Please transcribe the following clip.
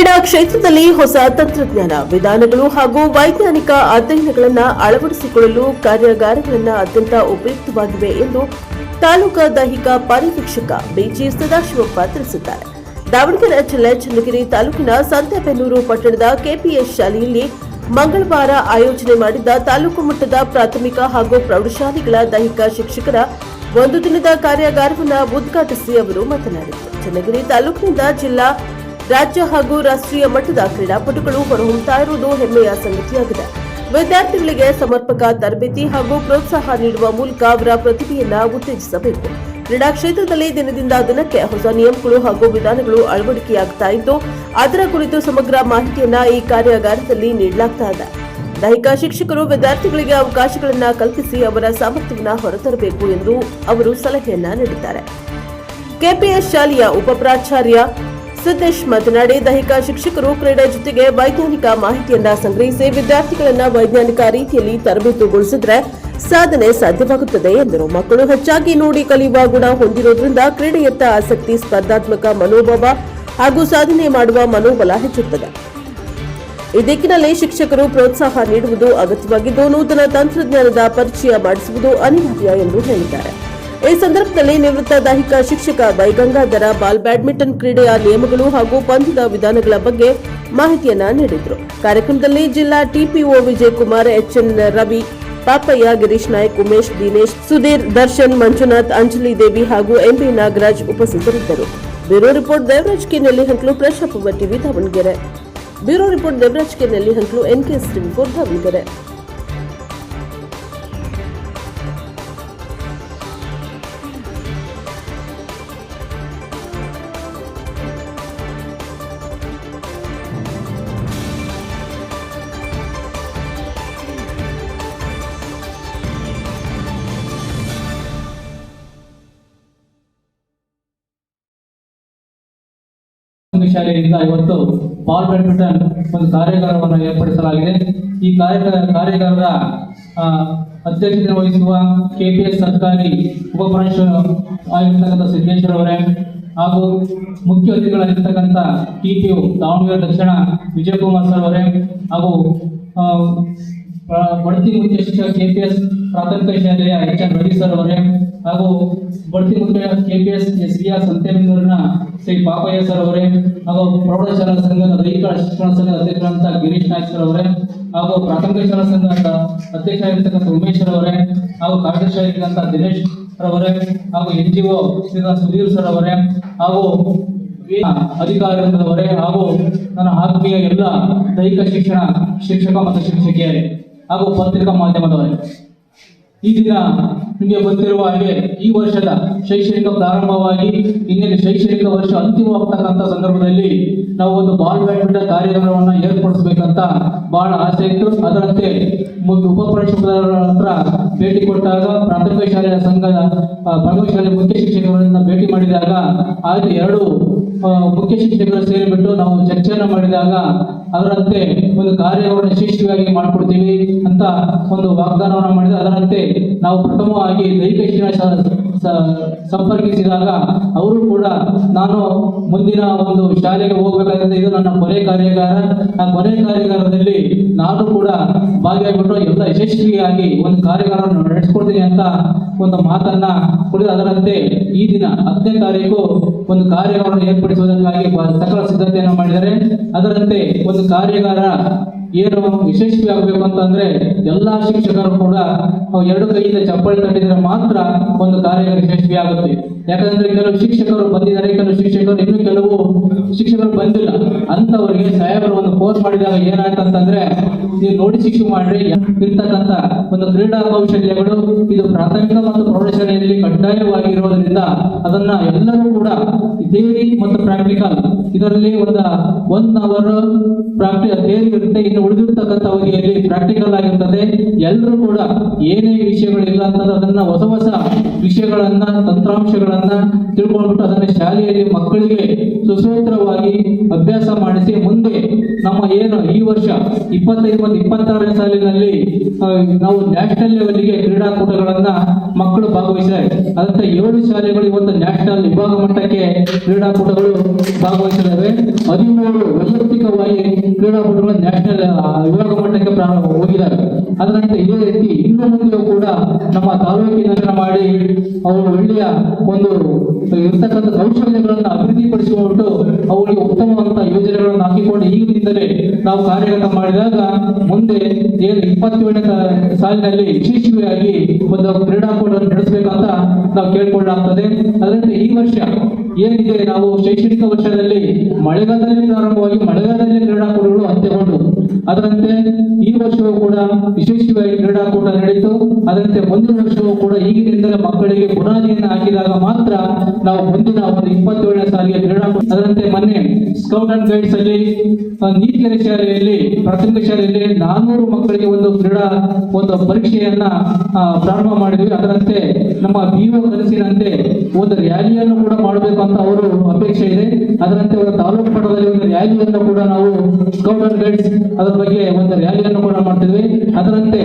ಕ್ರೀಡಾ ಕ್ಷೇತ್ರದಲ್ಲಿ ಹೊಸ ತಂತ್ರಜ್ಞಾನ, ವಿಧಾನಗಳು ಹಾಗೂ ವೈಜ್ಞಾನಿಕ ಅಧ್ಯಯನಗಳನ್ನು ಅಳವಡಿಸಿಕೊಳ್ಳಲು ಕಾರ್ಯಾಗಾರಗಳನ್ನು ಅತ್ಯಂತ ಉಪಯುಕ್ತವಾಗಿವೆ ಎಂದು ತಾಲೂಕಾ ದೈಹಿಕ ಪರಿವೀಕ್ಷಕ ಬಿಜಿ ಸದಾಶಿವಪ್ಪ ತಿಳಿಸಿದ್ದಾರೆ. ದಾವಣಗೆರೆ ಜಿಲ್ಲೆ ಚನ್ನಗಿರಿ ತಾಲೂಕಿನ ಸಂತೆಬೆನ್ನೂರು ಪಟ್ಟಣದ ಕೆಪಿಎಸ್ ಶಾಲೆಯಲ್ಲಿ ಮಂಗಳವಾರ ಆಯೋಜನೆ ಮಾಡಿದ್ದ ತಾಲೂಕು ಮಟ್ಟದ ಪ್ರಾಥಮಿಕ ಹಾಗೂ ಪ್ರೌಢಶಾಲೆಗಳ ದೈಹಿಕ ಶಿಕ್ಷಕರ ಒಂದು ದಿನದ ಕಾರ್ಯಾಗಾರವನ್ನು ಉದ್ಘಾಟಿಸಿ ಅವರು ಮಾತನಾಡಿದರು. ಚನ್ನಗಿರಿ ತಾಲೂಕಿನಿಂದ ಜಿಲ್ಲಾ ರಾಜ್ಯ ಹಾಗೂ ರಾಷ್ಟ್ರೀಯ ಮಟ್ಟದ ಕ್ರೀಡಾಪಟುಗಳು ಹೊರಹೊಮ್ಮುತ್ತಾ ಇರುವುದು ಹೆಮ್ಮೆಯ ಸಂಗತಿಯಾಗಿದೆ. ವಿದ್ಯಾರ್ಥಿಗಳಿಗೆ ಸಮರ್ಪಕ ತರಬೇತಿ ಹಾಗೂ ಪ್ರೋತ್ಸಾಹ ನೀಡುವ ಮೂಲಕ ಅವರ ಪ್ರತಿಭೆಯನ್ನ ಉತ್ತೇಜಿಸಬೇಕು. ಕ್ರೀಡಾ ಕ್ಷೇತ್ರದಲ್ಲಿ ದಿನದಿಂದ ದಿನಕ್ಕೆ ಹೊಸ ನಿಯಮಗಳು ಹಾಗೂ ವಿಧಾನಗಳು ಅಳವಡಿಕೆಯಾಗ್ತಾ ಇದ್ದು, ಅದರ ಕುರಿತು ಸಮಗ್ರ ಮಾಹಿತಿಯನ್ನ ಈ ಕಾರ್ಯಾಗಾರದಲ್ಲಿ ನೀಡಲಾಗ್ತಾ ಇದೆ. ದೈಹಿಕ ಶಿಕ್ಷಕರು ವಿದ್ಯಾರ್ಥಿಗಳಿಗೆ ಅವಕಾಶಗಳನ್ನು ಕಲ್ಪಿಸಿ ಅವರ ಸಾಮರ್ಥ್ಯವನ್ನು ಹೊರತರಬೇಕು ಎಂದು ಅವರು ಸಲಹೆಯನ್ನ ನೀಡಿದ್ದಾರೆ. ಕೆಪಿಎಸ್ ಶಾಲೆಯ ಉಪಪ್ರಾಚಾರ್ಯ ಸಿದ್ದೇಶ್ ಮಾತನಾಡಿ, ದೈಹಿಕ ಶಿಕ್ಷಕರು ಕ್ರೀಡೆ ಜೊತೆಗೆ ವೈಜ್ಞಾನಿಕ ಮಾಹಿತಿಯನ್ನ ಸಂಗ್ರಹಿಸಿ ವಿದ್ಯಾರ್ಥಿಗಳನ್ನ ವೈಜ್ಞಾನಿಕ ರೀತಿಯಲ್ಲಿ ತರಬೇತುಗೊಳಿಸಿದ್ರೆ ಸಾಧನೆ ಸಾಧ್ಯವಾಗುತ್ತದೆ ಎಂದರು. ಮಕ್ಕಳು ಹೆಚ್ಚಾಗಿ ನೋಡಿ, ಕಲಿಯುವ ಗುಣ ಹೊಂದಿರೋದ್ರಿಂದ ಕ್ರೀಡೆಯತ್ತ ಆಸಕ್ತಿ, ಸ್ಪರ್ಧಾತ್ಮಕ ಮನೋಭಾವ ಹಾಗೂ ಸಾಧನೆ ಮಾಡುವ ಮನೋಬಲ ಹೆಚ್ಚುತ್ತದೆ. ಈ ದಿಕ್ಕಿನಲ್ಲಿ ಶಿಕ್ಷಕರು ಪ್ರೋತ್ಸಾಹ ನೀಡುವುದು ಅಗತ್ಯವಾಗಿದ್ದು, ನೂತನ ತಂತ್ರಜ್ಞಾನದ ಪರಿಚಯ ಮಾಡಿಸುವುದು ಅನಿವಾರ್ಯ ಎಂದು ಹೇಳಿದ್ದಾರೆ. ಈ ಸಂದರ್ಭದಲ್ಲಿ ನಿವೃತ್ತ ದೈಹಿಕ ಶಿಕ್ಷಕ ವೈಗಂಗಾಧರ ಬಾಲ್ ಬ್ಯಾಡ್ಮಿಂಟನ್ ಕ್ರೀಡೆಯ ನಿಯಮಗಳು ಹಾಗೂ ಪಂದ್ಯದ ವಿಧಾನಗಳ ಬಗ್ಗೆ ಮಾಹಿತಿಯನ್ನ ನೀಡಿದರು. ಕಾರ್ಯಕ್ರಮದಲ್ಲಿ ಜಿಲ್ಲಾ ಟಿಪಿಒ ವಿಜಯಕುಮಾರ್, ಎಚ್ಎನ್ ರವಿ, ಪಾಪಯ್ಯ ಗಿರೀಶ್ ನಾಯ್ಕ, ಉಮೇಶ್ ದಿನೇಶ್, ಸುಧೀರ್, ದರ್ಶನ್, ಮಂಜುನಾಥ್, ಅಂಜಲಿ ದೇವಿ ಹಾಗೂ ಎಂಪಿ ನಾಗರಾಜ್ ಉಪಸ್ಥಿತರಿದ್ದರು. Bureau report Devaraj K Nellihanklu ಪ್ರಶಾಪ TV Davanagere. Bureau report Devaraj K Nellihanklu NKS TV four Davanagere. ಶಾಲೆಯಿಂದ ಇವತ್ತು ಬಾಲ್ ಬ್ಯಾಡ್ಮಿಂಟನ್ ಒಂದು ಕಾರ್ಯಾಗಾರವನ್ನು ಏರ್ಪಡಿಸಲಾಗಿದೆ. ಈ ಕಾರ್ಯ ಕಾರ್ಯಾಗಾರದ ಅಧ್ಯಕ್ಷತೆ ವಹಿಸುವ ಕೆಪಿಎಸ್ ಸರ್ಕಾರಿ ಉಪಪ್ರಾಂಶ ಆಗಿರ್ತಕ್ಕಂಥ ಸಿದ್ದೇಶ್ವರ ಅವರೇ ಹಾಗೂ ಮುಖ್ಯ ಅತಿಥಿಗಳಾಗಿರ್ತಕ್ಕಂಥ ಟಿಪಿಯು ದಾವಣಗೆರೆ ದಕ್ಷಿಣ ವಿಜಯಕುಮಾರ್ ಸರ್ ಅವರೇ ಹಾಗೂ ಬಡ್ತಿ ಮುಖ್ಯ ಶಿಕ್ಷಕ ಕೆಪಿಎಸ್ ಪ್ರಾಥಮಿಕ ಶಾಲೆಯ ಎಚ್ ಎನ್ ರವಿ ಸರ್ ಅವರೇ ಹಾಗೂ ಬಡ್ತಿ K P S S B R ಸಂತೆಬೆನ್ನೂರಿನ Shri Papayya sir ಅವರೇ ಹಾಗೂ ಪ್ರೌಢಶಾಲಾ ಸಂಘದ ದೈಹಿಕ ಶಿಕ್ಷಣ ಸಂಘದ ಅಧ್ಯಕ್ಷರಾದಂಥ ಗಿರೀಶ್ ನಾಯ್ಕ ಸರ್ ಅವರೇ ಹಾಗೂ ಪ್ರಾಥಮಿಕ ಶಾಲಾ ಸಂಘದ ಉಮೇಶ್ ಸರ್ ಅವರೇ ಹಾಗೂ ಕಾರ್ಯದರ್ಶಿಯಾಗಿರ್ತಕ್ಕಂಥ ದಿನೇಶ್ ಅವರೇ ಹಾಗೂ N G O Sudhir sir ಅವರೇ ಹಾಗೂ ಅಧಿಕಾರಿಗಳವರೇ ಹಾಗೂ ನನ್ನ ಆತ್ಮೀಯ ಎಲ್ಲ ದೈಹಿಕ ಶಿಕ್ಷಣ ಶಿಕ್ಷಕ ಮತ್ತು ಶಿಕ್ಷಕಿಯರೇ ಹಾಗೂ ಪತ್ರಿಕಾ ಮಾಧ್ಯಮದವರೇ. ಈ ದಿನ ನಿಮಗೆ ಗೊತ್ತಿರುವ ಹಾಗೆ ಈ ವರ್ಷದ ಶೈಕ್ಷಣಿಕ ಪ್ರಾರಂಭವಾಗಿ ಇಂದಿನ ಶೈಕ್ಷಣಿಕ ವರ್ಷ ಅಂತಿಮವಾಗ್ತಕ್ಕಂಥ ಸಂದರ್ಭದಲ್ಲಿ ನಾವು ಒಂದು ಬಾಲ್ ಬ್ಯಾಡ್ಮಿಂಟನ್ ಕಾರ್ಯಕ್ರಮವನ್ನು ಏರ್ಪಡಿಸಬೇಕಂತ ಬಹಳ ಆಸೆ ಇತ್ತು. ಅದರಂತೆ ಉಪಪ್ರಾಂಶುಪಾಲರ ಹತ್ರ ಭೇಟಿ ಕೊಟ್ಟಾಗ ಪ್ರಾಥಮಿಕ ಶಾಲೆಯ ಸಂಘದ ಪ್ರಾಥಮಿಕ ಶಾಲೆ ಮುಖ್ಯ ಶಿಕ್ಷಕರನ್ನ ಭೇಟಿ ಮಾಡಿದಾಗ, ಆಗ ಎರಡು ಮುಖ್ಯ ಶಿಕ್ಷಕರು ಸೇರಿಬಿಟ್ಟು ನಾವು ಚರ್ಚೆಯನ್ನು ಮಾಡಿದಾಗ ಅದರಂತೆ ಒಂದು ಕಾರ್ಯವನ್ನು ಯಶಸ್ವಿಯಾಗಿ ಮಾಡಿಕೊಡ್ತೀವಿ ಅಂತ ಒಂದು ವಾಗ್ದಾನವನ್ನು ಮಾಡಿದ ಅದರಂತೆ ನಾವು ಪ್ರಥಮವಾಗಿ ದೈಹಿಕ ಶಿಕ್ಷಣ ಸಂಪರ್ಕಿಸಿದಾಗ ಅವರು ಕೂಡ, ನಾನು ಮುಂದಿನ ಒಂದು ಶಾಲೆಗೆ ಹೋಗಬೇಕಾಗಿದೆ ಇದು ನನ್ನ ಕೊನೆ ಕಾರ್ಯಾಗಾರ. ಆ ಕೊನೆ ಕಾರ್ಯಾಗಾರದಲ್ಲಿ ನಾನು ಕೂಡ ಭಾಗಿಯಾಗಿಬಿಟ್ಟು ಎಲ್ಲ ಯಶಸ್ವಿಯಾಗಿ ಒಂದು ಕಾರ್ಯಾಗಾರವನ್ನು ನಡೆಸ್ಕೊಡ್ತೀನಿ ಅಂತ ಒಂದು ಮಾತನ್ನ ಕುಡಿದು ಅದರಂತೆ ಈ ದಿನ ಹತ್ತನೇ ತಾರೀಕು ಒಂದು ಕಾರ್ಯಗಾರವನ್ನು ಏರ್ಪಡಿಸುವುದಕ್ಕಾಗಿ ಸಕಲ ಸಿದ್ಧತೆಯನ್ನು ಮಾಡಿದರೆ ಅದರಂತೆ ಒಂದು ಕಾರ್ಯಾಗಾರ ಏನು ಯಶಸ್ವಿ ಆಗಬೇಕು ಅಂತಂದ್ರೆ ಎಲ್ಲಾ ಶಿಕ್ಷಕರು ಕೂಡ ಎರಡು ಕೈಯಿಂದ ಚಪ್ಪಳಿ ತಟ್ಟಿದ್ರೆ ಮಾತ್ರ ಒಂದು ಕಾರ್ಯ ಯಶಸ್ವಿ ಆಗುತ್ತೆ. ಯಾಕಂದ್ರೆ ಕೆಲವು ಶಿಕ್ಷಕರು ಬಂದಿದ್ದಾರೆ, ಕೆಲವು ಶಿಕ್ಷಕರು ಇನ್ನು ಕೆಲವು ಶಿಕ್ಷಕರು ಬಂದಿಲ್ಲ. ಅಂತವರಿಗೆ ಸಾಹೇಬರು ಒಂದು ಪೋಸ್ಟ್ ಮಾಡಿದಾಗ ಏನಾಯ್ತಂತಂದ್ರೆ, ನೀವು ನೋಡಿ ಶಿಕ್ಷೆ ಮಾಡ್ರಿ ಇರ್ತಕ್ಕಂತ ಒಂದು ಕ್ರೀಡಾ ಕೌಶಲ್ಯಗಳು ಇದು ಪ್ರಾಥಮಿಕ ಮತ್ತು ಪ್ರೌಢಶಾಲೆಯಲ್ಲಿ ಕಡ್ಡಾಯವಾಗಿ ಇರೋದ್ರಿಂದ ಅದನ್ನ ಎಲ್ಲರೂ ಕೂಡ ಥಿಯರಿ ಮತ್ತು ಪ್ರಾಕ್ಟಿಕಲ್ ಇದರಲ್ಲಿ ಒಂದು ಒನ್ ಅವರ್ ಪ್ರಾಕ್ಟಿಕಲ್ ಥಿಯರಿ ಇರುತ್ತೆ, ಇನ್ನು ಉಳಿದಿರ್ತಕ್ಕಂಥ ಅವಧಿಯಲ್ಲಿ ಪ್ರಾಕ್ಟಿಕಲ್ ಆಗಿರ್ತದೆ. ಎಲ್ಲರೂ ಕೂಡ ಏನೇ ವಿಷಯಗಳಿಲ್ಲ ಅಂತಂದ್ರೆ ಅದನ್ನ ಹೊಸ ಹೊಸ ವಿಷಯಗಳನ್ನ, ತಂತ್ರಾಂಶಗಳನ್ನ ತಿಳ್ಕೊಂಡ್ಬಿಟ್ಟು ಅದನ್ನ ಶಾಲೆಯಲ್ಲಿ ಮಕ್ಕಳಿಗೆ ಸುಸೂತ್ರವಾಗಿ ಅಭ್ಯಾಸ ಮಾಡಿಸಿ ಮುಂದೆ ನಮ್ಮ ಏನು ಈ ವರ್ಷ ಇಪ್ಪತ್ತೈದು ಮತ್ತು ಇಪ್ಪತ್ತಾರನೇ ಸಾಲಿನಲ್ಲಿ ನಾವು ನ್ಯಾಷನಲ್ ಲೆವೆಲ್ಗೆ ಕ್ರೀಡಾಕೂಟಗಳನ್ನ ಮಕ್ಕಳು ಭಾಗವಹಿಸಿದ್ದಾರೆ. ಅದಂತ ಏಳು ಶಾಲೆಗಳು ಇವತ್ತು ನ್ಯಾಷನಲ್ ವಿಭಾಗ ಮಟ್ಟಕ್ಕೆ ಕ್ರೀಡಾಕೂಟಗಳು ಭಾಗವಹಿಸಿದ್ದಾವೆ. ಹದಿಮೂರು ವೈಯಕ್ತಿಕವಾಗಿ ಕ್ರೀಡಾಕೂಟಗಳು ನ್ಯಾಷನಲ್ ವಿಭಾಗ ಮಟ್ಟಕ್ಕೆ ಪ್ರಾರಂಭ ಹೋಗಿದ್ದಾರೆ. ಅದರಂತೆ ಇದೇ ರೀತಿ ಇನ್ನು ಮುಂದೆಯೂ ಕೂಡ ನಮ್ಮ ತಾಲೂಕಿನ ಮಾಡಿ ಅವರು ಒಳ್ಳೆಯ ಒಂದು ಇರ್ತಕ್ಕಂಥ ಕೌಶಲ್ಯಗಳನ್ನು ಅಭಿವೃದ್ಧಿಪಡಿಸಿಕೊಂಡು ಅವರಿಗೆ ಉತ್ತಮವಾದ ಯೋಜನೆಗಳನ್ನು ಹಾಕಿಕೊಂಡು ಈಗಿನಿಂದಲೇ ನಾವು ಕಾರ್ಯಗತ ಮಾಡಿದಾಗ ಮುಂದೆ ಏನು ಇಪ್ಪತ್ತೇಳನೇ ಸಾಲಿನಲ್ಲಿ ಯಶಸ್ವಿಯಾಗಿ ಒಂದು ಕ್ರೀಡಾಕೂಟವನ್ನು ನಡೆಸಬೇಕಂತ ನಾವು ಕೇಳ್ಕೊಳ್ಳಾಗ್ತದೆ ಅದರಂತೆ ಈ ವರ್ಷ ಏನಿದೆ, ನಾವು ಶೈಕ್ಷಣಿಕ ವರ್ಷದಲ್ಲಿ ಮಳೆಗಾಲದಲ್ಲಿ ಪ್ರಾರಂಭವಾಗಿ ಮಳೆಗಾಲದಲ್ಲಿ ಕ್ರೀಡಾಕೂಟಗಳು ಅಂತ್ಯಗೊಂಡು ಅದರಂತೆ ಈ ವರ್ಷವೂ ಕೂಡ ವಿಶೇಷವಾಗಿ ಕ್ರೀಡಾಕೂಟ ನಡೆಯಿತು. ಅದರಂತೆ ಮುಂದಿನ ವರ್ಷವೂ ಕೂಡ ಈಗಿನಿಂದಲೇ ಮಕ್ಕಳಿಗೆ ಬುನಾದಿಯನ್ನು ಹಾಕಿದಾಗ ಮಾತ್ರ ನಾವು ಮುಂದಿನ ಒಂದು ಇಪ್ಪತ್ತೇಳನೇ ಸಾಲಿಗೆ ಕ್ರೀಡಾಕೂಟ ಅದರಂತೆ ಮೊನ್ನೆ ಸ್ಕೌಟ್ ಅಂಡ್ ಗೈಡ್ಸ್ ಅಲ್ಲಿ ನೀತಿಗೆರೆ ಶಾಲೆಯಲ್ಲಿ, ಪ್ರಾಥಮಿಕ ಶಾಲೆಯಲ್ಲಿ ನಾನೂರು ಮಕ್ಕಳಿಗೆ ಒಂದು ಕ್ರೀಡಾ ಒಂದು ಪರೀಕ್ಷೆಯನ್ನ ಪ್ರಾರಂಭ ಮಾಡಿದ್ವಿ. ಅದರಂತೆ ನಮ್ಮ ಬಿಒ ಕನಸಿನಂತೆ ಒಂದು ರ್ಯಾಲಿಯನ್ನು ಕೂಡ ಮಾಡಬೇಕು ಅಂತ ಅವರು ಅಪೇಕ್ಷೆ ಇದೆ. ಅದರಂತೆ ಒಂದು ತಾಲೂಕು ಮಟ್ಟದಲ್ಲಿ ಒಂದು ರ್ಯಾಲಿಯನ್ನು ಕೂಡ ನಾವು ಸ್ಕೌಟ್ ಅಂಡ್ ಗೈಡ್ಸ್ ಅದರ ಬಗ್ಗೆ ಒಂದು ರ್ಯಾಲಿಯನ್ನು ಕೂಡ ಮಾಡ್ತಿದ್ವಿ. ಅದರಂತೆ